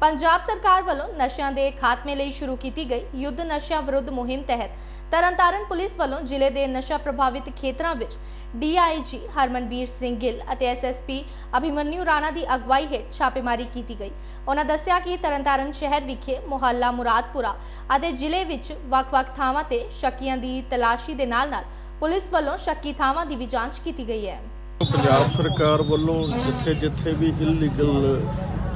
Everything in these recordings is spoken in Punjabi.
ਪੰਜਾਬ ਸਰਕਾਰ ਵੱਲੋਂ ਨਸ਼ਿਆਂ ਦੇ ਖਾਤਮੇ ਲਈ ਸ਼ੁਰੂ ਕੀਤੀ ਗਈ ਯੁੱਧ ਨਸ਼ਿਆਂ ਵਿਰੁੱਧ ਮੁਹਿੰਮ ਤਹਿਤ। ਤਰਨਤਾਰਨ ਪੁਲਿਸ ਵੱਲੋਂ ਜ਼ਿਲ੍ਹੇ ਦੇ ਨਸ਼ਾ ਪ੍ਰਭਾਵਿਤ ਖੇਤਰਾਂ ਵਿੱਚ ਡੀਆਈਜੀ ਹਰਮਨਵੀਰ ਸਿੰਘ ਗਿੱਲ ਅਤੇ ਐਸਐਸਪੀ ਅਭਿਮਨਿਊ ਰਾਣਾ ਦੀ ਅਗਵਾਈ ਹੇਠ ਛਾਪੇਮਾਰੀ ਕੀਤੀ ਗਈ। ਉਹਨਾਂ ਦੱਸਿਆ ਕਿ ਤਰਨਤਾਰਨ ਸ਼ਹਿਰ ਵਿਖੇ ਮੁਹੱਲਾ ਮੁਰਾਦਪੁਰਾ ਅਤੇ ਜ਼ਿਲ੍ਹੇ ਵਿੱਚ ਵੱਖ-ਵੱਖ ਥਾਵਾਂ ਤੇ ਸ਼ੱਕੀਆਂ ਦੀ ਤਲਾਸ਼ੀ ਦੇ ਨਾਲ-ਨਾਲ ਪੁਲਿਸ ਵੱਲੋਂ ਸ਼ੱਕੀ ਥਾਵਾਂ ਦੀ ਵੀ ਜਾਂਚ ਕੀਤੀ ਗਈ ਹੈ। ਪੰਜਾਬ ਸਰਕਾਰ ਵੱਲੋਂ ਜਿੱਥੇ ਜਿੱਥੇ ਵੀ ਇਲੀਗਲ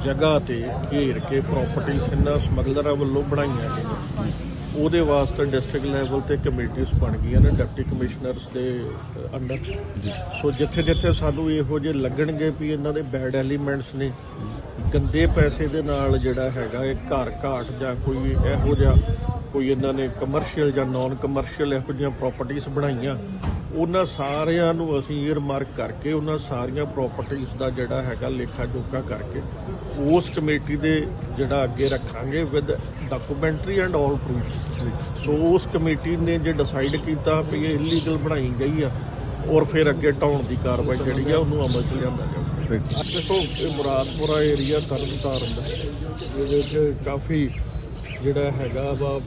ਜਗ੍ਹਾ ਤੇ ਘੇਰ ਕੇ ਪ੍ਰਾਪਰਟੀਆਂ ਇਹਨਾਂ ਸਮਗਲਰਾਂ ਵੱਲੋਂ ਬਣਾਈਆਂ ਗਈਆਂ। ਉਹਦੇ ਵਾਸਤੇ ਡਿਸਟ੍ਰਿਕਟ ਲੈਵਲ ਤੇ ਕਮੇਟੀਆਂ ਬਣ ਗਈਆਂ ਨੇ ਡਿਪਟੀ ਕਮਿਸ਼ਨਰਸ ਦੇ ਅੰਡਰ ਸੋ ਜਿੱਥੇ ਜਿੱਥੇ ਸਾਨੂੰ ਇਹੋ ਜਿਹੇ ਲੱਗਣਗੇ ਵੀ ਇਹਨਾਂ ਦੇ ਬੈਡ ਐਲੀਮੈਂਟਸ ਨੇ, ਗੰਦੇ ਪੈਸੇ ਦੇ ਨਾਲ ਜਿਹੜਾ ਹੈਗਾ ਇਹ ਘਰ ਘਾਟ ਜਾਂ ਕੋਈ ਇਹੋ ਜਿਹਾ, ਕੋਈ ਇਹਨਾਂ ਨੇ ਕਮਰਸ਼ੀਅਲ ਜਾਂ ਨਾਨ ਕਮਰਸ਼ੀਅਲ ਇਹੋ ਜਿਹੀਆਂ ਪ੍ਰਾਪਰਟੀਆਂ ਬਣਾਈਆਂ ਉਹਨਾਂ ਸਾਰਿਆਂ ਨੂੰ ਅਸੀਂ ਈਅਰ ਮਾਰਕ ਕਰਕੇ ਉਹਨਾਂ ਸਾਰੀਆਂ ਪ੍ਰਾਪਰਟੀਆਂ ਦਾ ਜਿਹੜਾ ਹੈਗਾ ਲੇਖਾ ਜੋਖਾ ਕਰਕੇ ਉਸ ਕਮੇਟੀ ਦੇ ਜਿਹੜਾ ਅੱਗੇ ਰੱਖਾਂਗੇ with documentary and all proofs so ਉਸ ਕਮੇਟੀ ਨੇ ਜੇ ਡਿਸਾਈਡ ਕੀਤਾ ਵੀ ਇਹ ਇਲੀਗਲ ਬਣਾਈ ਗਈ ਆ ਔਰ ਫਿਰ ਅੱਗੇ ਢਾਉਣ ਦੀ ਕਾਰਵਾਈ ਜਿਹੜੀ ਆ ਉਹਨੂੰ ਅਮਲ ਚ ਲਿਆਂਦਾ ਜਾਊਗਾ ਦੇਖੋ ਇਹ ਮੁਰਾਦਪੁਰਾ ਏਰੀਆ ਤਰਨਤਾਰਨ ਦਾ ਇਹਦੇ ਵਿੱਚ ਕਾਫੀ ਜਿਹੜਾ ਹੈਗਾ ਵਾ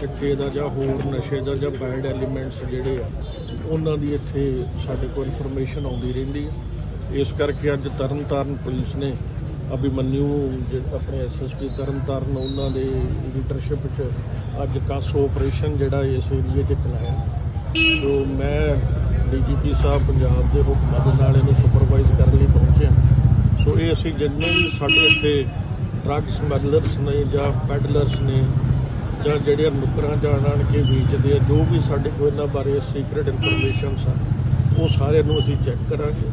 ਚਿੱਟੇ ਦਾ ਜਾਂ ਹੋਰ ਨਸ਼ੇ ਦਾ ਜਾਂ ਬੈਡ ਐਲੀਮੈਂਟਸ ਜਿਹੜੇ ਆ, ਉਹਨਾਂ ਦੀ ਇੱਥੇ ਸਾਡੇ ਕੋਲ ਇਨਫੋਰਮੇਸ਼ਨ ਆਉਂਦੀ ਰਹਿੰਦੀ ਹੈ ਇਸ ਕਰਕੇ ਅੱਜ ਤਰਨਤਾਰਨ ਪੁਲਿਸ ਨੇ ਅਭਿਮਨਿਊ ਜਿਹੜੇ ਆਪਣੇ ਐਸਐਸਪੀ ਤਰਨਤਾਰਨ, ਉਹਨਾਂ ਦੇ ਲੀਡਰਸ਼ਿਪ 'ਚ ਅੱਜ ਕਾਸੋ ਆਪਰੇਸ਼ਨ ਜਿਹੜਾ ਇਸ ਏਰੀਏ 'ਚ ਚਲਾਇਆ। ਸੋ ਮੈਂ ਡੀਜੀਪੀ ਸਾਹਿਬ ਪੰਜਾਬ ਦੇ ਹੁਕਮਾਂ ਦੇ ਨਾਲ ਇਹਨੂੰ ਸੁਪਰਵਾਈਜ਼ ਕਰਨ ਲਈ ਪਹੁੰਚਿਆ। ਸੋ ਇਹ ਅਸੀਂ ਜਿੰਨੇ ਵੀ ਸਾਡੇ ਇੱਥੇ ਡਰੱਗ ਸਮਗਲਰਸ ਨੇ ਜਾਂ ਪੈਡਲਰਸ ਨੇ ਜਾਂ ਜਿਹੜੇ ਨੁਕਰਾਂ ਜਾਣਾਣ ਕੇ ਵੇਚਦੇ ਆ, ਜੋ ਵੀ ਸਾਡੇ ਕੋਲ ਇਹਨਾਂ ਬਾਰੇ ਸੀਕ੍ਰੀਟ ਇਨਫੋਰਮੇਸ਼ਨ ਆ, ਉਹ ਸਾਰੇ ਨੂੰ ਅਸੀਂ ਚੈੱਕ ਕਰਾਂਗੇ।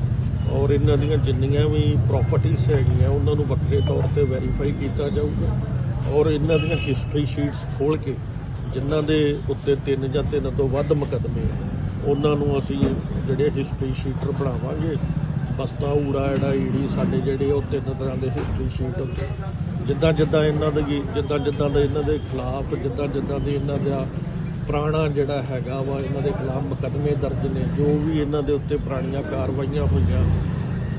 ਔਰ ਇਹਨਾਂ ਦੀਆਂ ਜਿੰਨੀਆਂ ਵੀ ਪ੍ਰਾਪਰਟੀਆਂ ਹੈਗੀਆਂ, ਉਹਨਾਂ ਨੂੰ ਵੱਖਰੇ ਤੌਰ ਤੇ ਵੈਰੀਫਾਈ ਕੀਤਾ ਜਾਊਗਾ। ਔਰ ਇਹਨਾਂ ਦੀਆਂ ਹਿਸਟਰੀ ਸ਼ੀਟਸ ਖੋਲ ਕੇ ਜਿਨ੍ਹਾਂ ਦੇ ਉੱਤੇ ਤਿੰਨ ਜਾਂ ਤਿੰਨ ਤੋਂ ਵੱਧ ਮੁਕੱਦਮੇ ਉਹਨਾਂ ਨੂੰ ਅਸੀਂ ਜਿਹੜੇ ਹਿਸਟਰੀ ਸ਼ੀਟਰ ਬਣਾਵਾਂਗੇ ਬਸਤਾ ਊੜਾ ਜਿਹੜਾ ਈੜੀ ਸਾਡੇ ਜਿਹੜੇ ਉਹ ਤਿੰਨ ਤਰ੍ਹਾਂ ਦੇ ਹਿਸਟਰੀ ਸ਼ੀਟ ਜਿੱਦਾਂ ਜਿੱਦਾਂ ਇਹਨਾਂ ਦੇ ਜਿੱਦਾਂ ਜਿੱਦਾਂ ਦੇ ਇਹਨਾਂ ਦੇ ਖਿਲਾਫ, ਜਿੱਦਾਂ ਜਿੱਦਾਂ ਦੇ ਇਹਨਾਂ ਦਾ ਪੁਰਾਣਾ ਜਿਹੜਾ ਹੈਗਾ ਵਾ, ਇਹਨਾਂ ਦੇ ਖਿਲਾਫ ਮੁਕੱਦਮੇ ਦਰਜ ਨੇ, ਜੋ ਵੀ ਇਹਨਾਂ ਦੇ ਉੱਤੇ ਪੁਰਾਣੀਆਂ ਕਾਰਵਾਈਆਂ ਹੋਈਆਂ,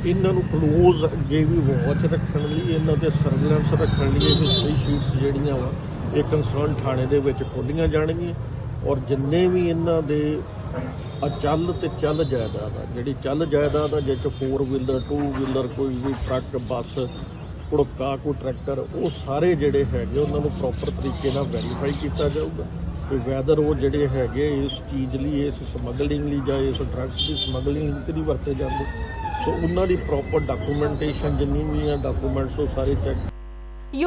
ਇਹਨਾਂ ਨੂੰ ਕਲੋਜ਼ ਅੱਗੇ ਵੀ ਵਾਚ ਰੱਖਣ ਲਈ, ਇਹਨਾਂ ਤੇ ਸਰਵੇਲੈਂਸ ਰੱਖਣ ਲਈ ਇਹ ਹਿਸਟਰੀ ਸ਼ੀਟਸ ਜਿਹੜੀਆਂ ਵਾ, ਇਹ ਕੰਸਰਨ ਥਾਣੇ ਦੇ ਵਿੱਚ ਖੋਲੀਆਂ ਜਾਣਗੀਆਂ। ਔਰ ਜਿੰਨੇ ਵੀ ਇਹਨਾਂ ਦੇ ਅਚਲ ਤੇ ਚੱਲ ਜਾਇਦਾਦ ਆ। ਜਿਹੜੀ ਚੱਲ ਜਾਇਦਾਦ ਆ ਜਿਸ ਚ 4 ਵੀਲਰ 2 ਵੀਲਰ ਕੋਈ ਵੀ ਟਰੱਕ ਬੱਸ ਕੁੜਕਾ ਕੋਈ ਟਰੈਕਟਰ ਉਹ ਸਾਰੇ ਜਿਹੜੇ ਹੈਗੇ, ਉਹਨਾਂ ਨੂੰ ਪ੍ਰੋਪਰ ਤਰੀਕੇ ਨਾਲ ਵੈਰੀਫਾਈ ਕੀਤਾ ਜਾਊਗਾ। ਕਿ ਵੈਦਰ ਉਹ ਜਿਹੜੇ ਹੈਗੇ ਇਸ ਚੀਜ਼ ਲਈ, ਇਸ ਸਮਗਲਿੰਗ ਲਈ ਜਾਂ ਇਸ ਡਰੱਗਸ ਦੀ ਸਮਗਲਿੰਗ ਲਈ ਕਿਹਦੀ ਵਰਤੇ ਜਾਂਦੇ। ਸੋ ਉਹਨਾਂ ਦੀ ਪ੍ਰੋਪਰ ਡਾਕੂਮੈਂਟੇਸ਼ਨ ਜਿੰਨੀ ਵੀ ਆ ਡਾਕੂਮੈਂਟਸ ਉਹ ਸਾਰੇ ਚੈੱਕ